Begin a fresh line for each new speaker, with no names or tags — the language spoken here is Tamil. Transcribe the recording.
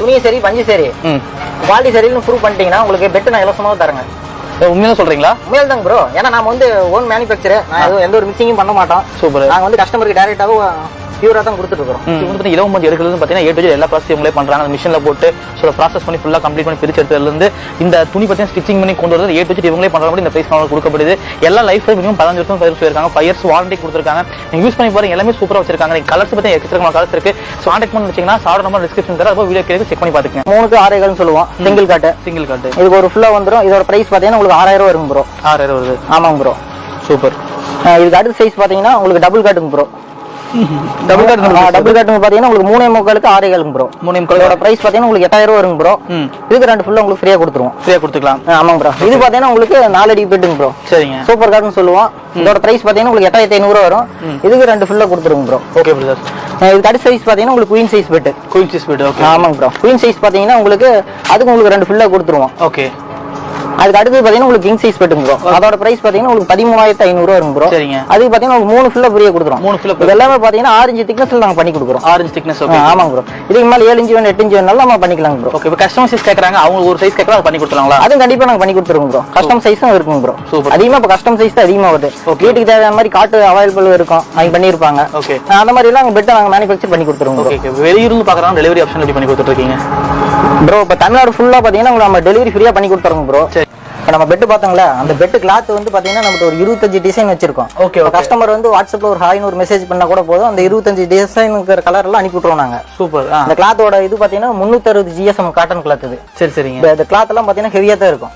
துணி சரி பஞ்சு சரி. குவாலிட்டி சரின்னு ப்ரூவ் பண்ணிட்டீங்கன்னா உங்களுக்கு பெட் நான் இலவசமாக தரேங்க.
உண்மையாக சொல்றீங்களா?
உண்மையில தாங்க ப்ரோ ஏன்னா நாம வந்து ஓன் மேனுஃபேக்சர் நான் எந்த ஒரு மிக்சிங்கும் பண்ண மாட்டோம்.
சூப்பர்.
நாங்க வந்து கஸ்டமருக்கு டேரெக்டாகவும் பியூரா தான் கொடுத்துட்டு இருக்கோம்
இவங்க வந்து பார்த்தீங்கன்னா இரவு மந்தி எடுக்கிறது பார்த்தீங்கன்னா ஏ டு Z எல்லா ப்ராசஸ் இவங்களே பண்றாங்க. அந்த மிஷினில் போட்டு ஸோ ப்ராசஸ் பண்ணி ஃபுல்லாக கம்ப்ளீட் பண்ணி பிரிச்சு எடுத்ததுலேருந்து இந்த துணி பார்த்தீங்கன்னா ஸ்டிச்சிங் பண்ணி கொண்டு வரது ஏ டு இவங்களே பண்றாங்க இந்த பிரைஸ் அவங்களுக்கு கொடுக்கப்படுது. எல்லா லைஃப் மினிமம் பதினஞ்சு வருஷம் பயிர் சொல்லியிருக்காங்க ஃபைவ் இயர்ஸ் வாரண்டி கொடுத்துருக்காங்க. நீங்க யூஸ் பண்ணி பாருங்க. எல்லாமே சூப்பராக வச்சிருக்காங்க. நீங்க கலர்ஸ் பற்றி எக்கச்சக்கமான கலர்ஸ் இருக்கு. ஸோ கான்டாக்ட் பண்ணி வச்சீங்கன்னா சார் நம்பர் டிஸ்கிரிப்ஷன் தர அப்போ வீடியோ கேட்டு செக் பண்ணி பார்த்துக்கங்க
மூணுக்கு ஆறேகள்னு சொல்லுவோம். சிங்கிள் காட்டு
சிங்கிள் கார்டு
இதுக்கு ஒரு ஃபுல்லா வந்துரும். இதோட பிரைஸ் பாத்தீங்கன்னா உங்களுக்கு ஆறாயிரம் இருக்கும் ப்ரோ
ஆறாயிரம் வருது
ஆமாங்க ப்ரோ
சூப்பர்
இதுக்கு அடுத்த சைஸ் பாத்தீங்கன்னா உங்களுக்கு டபுள் காட்டுங்க ப்ரோ
டபுள் கார்டு
டபுள் காட்டுங்க பாத்தீங்கன்னா உங்களுக்கு மூணே முக்காலுக்கு ஆறேகாலுங்க ப்ரோ
மூணு
இதோட பிரைஸ் பாத்தீங்கன்னா உங்களுக்கு எட்டாயிரம் ரூபா வருங்க ப்ரோ இதுக்கு ரெண்டு ஃபுல்லா உங்களுக்கு ஃப்ரீயா கொடுத்துருவோம்.
ஃப்ரீயாக கொடுத்துக்கலாம்.
ஆ, ஆமாங்க ப்ரோ இது பாத்தீங்கன்னா உங்களுக்கு நாலு அடி பெட்டுங்க ப்ரோ
சரிங்க.
சூப்பர் கார்டுன்னு சொல்லுவோம். இதோட பிரைஸ் பாத்தீங்கன்னா உங்களுக்கு எட்டாயிரத்தி ஐநூறு வரும். இதுக்கு ரெண்டு ஃபுல்லா கொடுத்துருங்க ப்ரோ
ஓகே பிரதர்
இதுக்கு அடுத்த சைஸ் பாத்தீங்கன்னா உங்களுக்கு queen size bed
queen size போய்ட்டு ஓகே
ஆமாங்க ப்ரோ குயின் சைஸ் பாத்தீங்கன்னா உங்களுக்கு அதுக்கு உங்களுக்கு ரெண்டு ஃபுல்லா கொடுத்துருவோம்.
ஓகே
அதுக்கு அடுத்து பாத்தீங்கன்னா உங்களுக்கு கிங் சைஸ் பெட்டுங்க ப்ரோ அதோட பிரைஸ் பாத்தீங்கன்னா உங்களுக்கு பதிமூணாயிரத்தி ஐநூறு வரும் ப்ரோ
சரிங்க.
அதுக்கு பாத்தீங்கன்னா உங்களுக்கு மூணு ஃபுல்லா ஃப்ரீயா கொடுத்துரும்.
மூணு fill up.
இது எல்லாமே பாத்தீங்கன்னா ஆரஞ்சு திக்னஸ்ல நாங்க பண்ணி கொடுக்குறோம்.
ஆரஞ்சு திக்னஸ்
ஆ,
ஓகே
ஆமாங்க ப்ரோ இதுக்கு மேல ஏழு இன்ச்சு வேணும் எட்டு இன்ச்சு வேணாலும் நம்ம பண்ணிக்கலாங்க ப்ரோ
ஓகே இப்போ கஸ்டமர் சைஸ் கேட்குறாங்க அவங்க ஒரு சைஸ் கேட்குறாங்க பண்ணி கொடுத்துருவாங்களா
அதுவும் கண்டிப்பா நாங்க பண்ணி கொடுத்துருவோம் ப்ரோ கஸ்டம் சைஸும் இருக்குங்க ப்ரோ
Super.
அதிகமா இப்போ கஸ்டம் சைஸ் தான் அதிகமா வருது. வீட்டுக்கு தேவையான மாதிரி காட்டு அவைலபிள் இருக்கும். அவங்க பண்ணியிருப்பாங்க.
ஓகே
அந்த மாதிரி எல்லாம் நாங்க பெட்டை நாங்க மேனுஃபேக்சர் பண்ணி கொடுத்துருவோம்
ஓகே வெளியூர்ந்து பார்க்குறாங்க டெலிவரி ஆப்ஷன் எப்படி பண்ணி கொடுத்துட்ருக்கீங்க
ப்ரோ இப்போ தமிழ்நாடு ஃபுல்லா பாத்தீங்கன்னா உங்களுக்கு நம்ம டெலிவரி ஃப்ரீயா பண்ணி கொடுத்துருவோம் ப்ரோ
சரி.
இப்போ நம்ம பெட் பார்த்தோங்களா அந்த பெட் கிளாத் வந்து பாத்தீங்கன்னா நம்ம ஒரு இருபத்தஞ்சு டிசைன் வச்சிருக்கோம்.
ஓகே
கஸ்டமர் வந்து வாட்ஸ்அப்ல ஒரு ஹாய்னு ஒரு மெசேஜ் பண்ணா கூட போதும். அந்த இருபத்தஞ்சு டிசைன் இருக்கிற கலர் எல்லாம் அனுப்பி விட்டுருவோம் நாங்க.
சூப்பர்
அந்த கிளாத்தோட இது பாத்தீங்கன்னா முன்னூத்தி அறுபது ஜிஎஸ்எம் காட்டன் கிளாத் இது.
சரி சரிங்க.
இந்த- எல்லாம் பாத்தீங்கன்னா ஹெவியா தான் இருக்கும்.